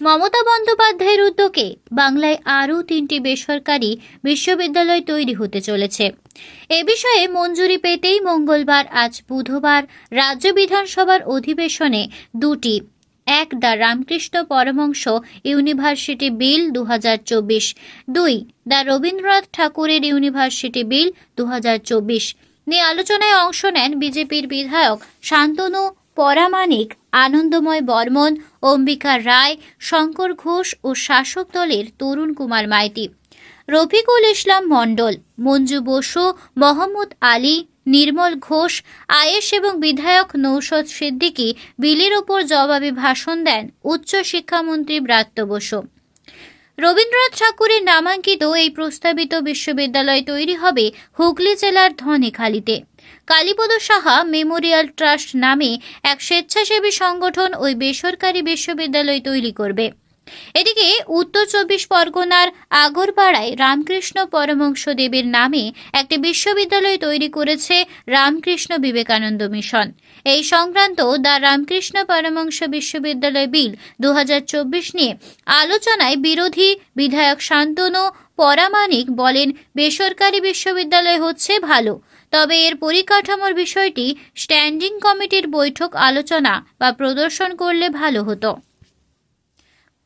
মমতা বন্দ্যোপাধ্যায়ের উদ্যোগে বাংলায় আরও তিনটি বেসরকারি বিশ্ববিদ্যালয় তৈরি হতে চলেছে। এ বিষয়ে মঞ্জুরি পেতেই মঙ্গলবার আজ বুধবার রাজ্য বিধানসভার অধিবেশনে দুটি, এক the Ramakrishna Paramhansa university bill দু দুই দ্য রবীন্দ্রনাথ ঠাকুরের ইউনিভার্সিটি বিল দু হাজার চব্বিশ। নিয়ে আলোচনায় অংশ নেন বিজেপির বিধায়ক শান্তনু পরামানিক আনন্দময় বর্মন, অম্বিকা রায়, শঙ্কর ঘোষ ও শাসক দলের তরুণ কুমার মাইতি। রফিকুল ইসলাম মণ্ডল, মঞ্জু বসু, মোহাম্মদ আলী, নির্মল ঘোষ, আয়েশ এবং বিধায়ক নৌশদ সিদ্দিকী বিলের ওপর জবাবি ভাষণ দেন উচ্চ শিক্ষামন্ত্রী ব্রাত্য বসু। রবীন্দ্রনাথ ঠাকুরের নামাঙ্কিত এই প্রস্তাবিত বিশ্ববিদ্যালয় তৈরি হবে হুগলি জেলার ধনেখালিতে। কালীপদ সাহা মেমোরিয়াল ট্রাস্ট নামে এক স্বেচ্ছাসেবী সংগঠন ওই বেসরকারি বিশ্ববিদ্যালয় তৈরি করবে। এদিকে উত্তর চব্বিশ পরগনার আগরপাড়ায় রামকৃষ্ণ পরমংশ দেবের নামে একটি বিশ্ববিদ্যালয় তৈরি করেছে রামকৃষ্ণ বিবেকানন্দ মিশন। এই সংক্রান্ত দ্য রামকৃষ্ণ পরমংশ বিশ্ববিদ্যালয় বিল দু হাজার চব্বিশ নিয়ে আলোচনায় বিরোধী বিধায়ক শান্তনু পরামানিক বলেন, বেসরকারি বিশ্ববিদ্যালয় হচ্ছে ভালো। তবে এর পরিকাঠামোর বিষয়টি স্ট্যান্ডিং কমিটির বৈঠক আলোচনা বা প্রদর্শন করলে ভালো হতো।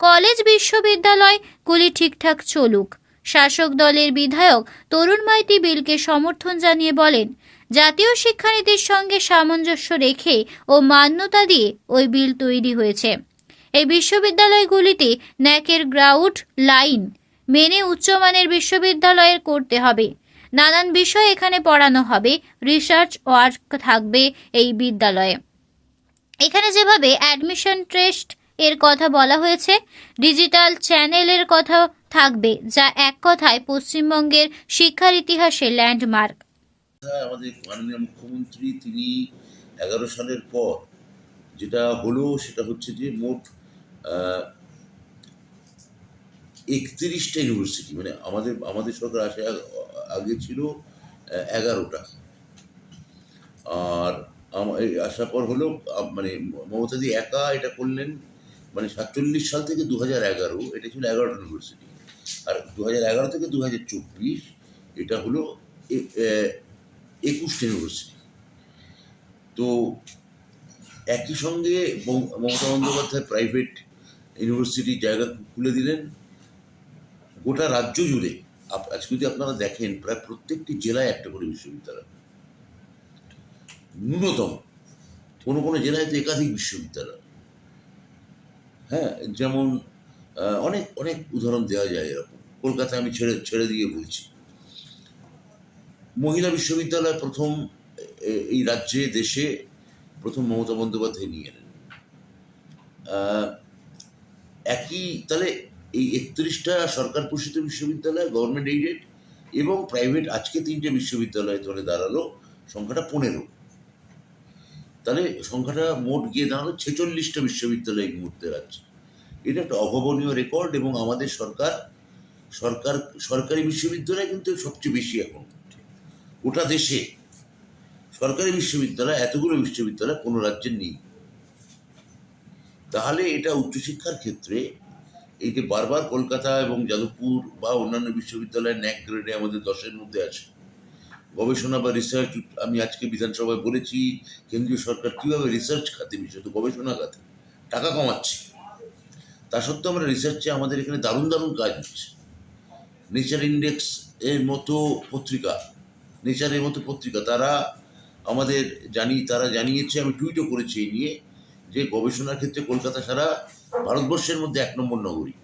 কলেজ বিশ্ববিদ্যালয়গুলি ঠিকঠাক চলুক। শাসক দলের বিধায়ক তরুণ মাইতি বিলকে সমর্থন জানিয়ে বলেন, জাতীয় শিক্ষানীতির সঙ্গে সামঞ্জস্য রেখে ও মান্যতা দিয়ে ওই বিল তৈরি হয়েছে। এই বিশ্ববিদ্যালয়গুলিতে ন্যাকের গ্রাউট, লাইন মেনে উচ্চমানের বিশ্ববিদ্যালয়ের করতে হবে। নানান বিষয় এখানে পড়ানো হবে। রিসার্চ ওয়ার্ক থাকবে এই বিদ্যালয়ে। এখানে যেভাবে অ্যাডমিশন টেস্ট এর কথা বলা হয়েছে, ডিজিটাল চ্যানেলের কথা থাকবে, যা এক কথায় পশ্চিমবঙ্গের শিক্ষার ইতিহাসে ল্যান্ডমার্ক। আমাদের মাননীয় মুখ্যমন্ত্রী তিনি এগারো সালের পর যেটা হলো সেটা হচ্ছে যে মোট একত্রিশটা ইউনিভার্সিটি মানে আমাদের আমাদের সরকার আসে আগ- ছিল এগারোটা। আর আসার পর হলো মানে মমতাদি একা এটা করলেন মানে সাতচল্লিশ সাল থেকে দু হাজার এগারো, এটা ছিল এগারোটা ইউনিভার্সিটি আর দু হাজার এগারো থেকে দু হাজার চব্বিশ, এটা হলো একুশটা ইউনিভার্সিটি তো একই সঙ্গে মমতা বন্দ্যোপাধ্যায় প্রাইভেট ইউনিভার্সিটির জায়গা খুলে দিলেন গোটা রাজ্য জুড়ে আজকে যদি আপনারা দেখেন, প্রায় প্রত্যেকটি জেলায় একটা করে বিশ্ববিদ্যালয়। ন্যূনতম। কোনো কোনো জেলায় তো একাধিক বিশ্ববিদ্যালয়। হ্যাঁ যেমন অনেক অনেক উদাহরণ দেওয়া যায় এরকম। কলকাতায় আমি ছেড়ে ছেড়ে দিয়ে বলছি। মহিলা বিশ্ববিদ্যালয় প্রথম এই রাজ্যে, দেশে প্রথম মমতা বন্দ্যোপাধ্যায় নিয়ে এলেন। একই, তাহলে এই একত্রিশটা সরকার পোষিত বিশ্ববিদ্যালয় গভর্নমেন্ট এইডেড এবং প্রাইভেট আজকে তিনটে বিশ্ববিদ্যালয় ধরে দাঁড়াল, সংখ্যাটা পনেরো। তাহলে সংখ্যাটা মোট গিয়ে দাঁড়াল ছেচল্লিশটা বিশ্ববিদ্যালয় এই মুহূর্তে আছে এটা একটা অভাবনীয় রেকর্ড এবং আমাদের সরকার সরকার, সরকারি বিশ্ববিদ্যালয় কিন্তু সবচেয়ে বেশি এখন। গোটা দেশে সরকারি বিশ্ববিদ্যালয়, এতগুলো বিশ্ববিদ্যালয় কোনো রাজ্যের নেই। তাহলে এটা উচ্চশিক্ষার ক্ষেত্রে এই যে বারবার কলকাতা এবং যাদবপুর বা অন্যান্য বিশ্ববিদ্যালয়ের ন্যাক গ্রেডে আমাদের দশের মধ্যে আছে। গবেষণা বা রিসার্চ আমি আজকে বিধানসভায় বলেছি, কেন্দ্রীয় সরকার কীভাবে রিসার্চ খাতে, বিশেষত গবেষণা খাতে, টাকা কমাচ্ছে। তা সত্ত্বেও আমরা রিসার্চে আমাদের এখানে দারুণ দারুণ কাজ হচ্ছে। নেচার ইন্ডেক্স এর মতো পত্রিকা নেচারের মতো পত্রিকা, তারা আমাদের জানি, তারা জানিয়েছে, আমি টুইটও করেছি এই নিয়ে যে গবেষণার ক্ষেত্রে কলকাতা সারা ভারতবর্ষের মধ্যে এক নম্বর নগরী।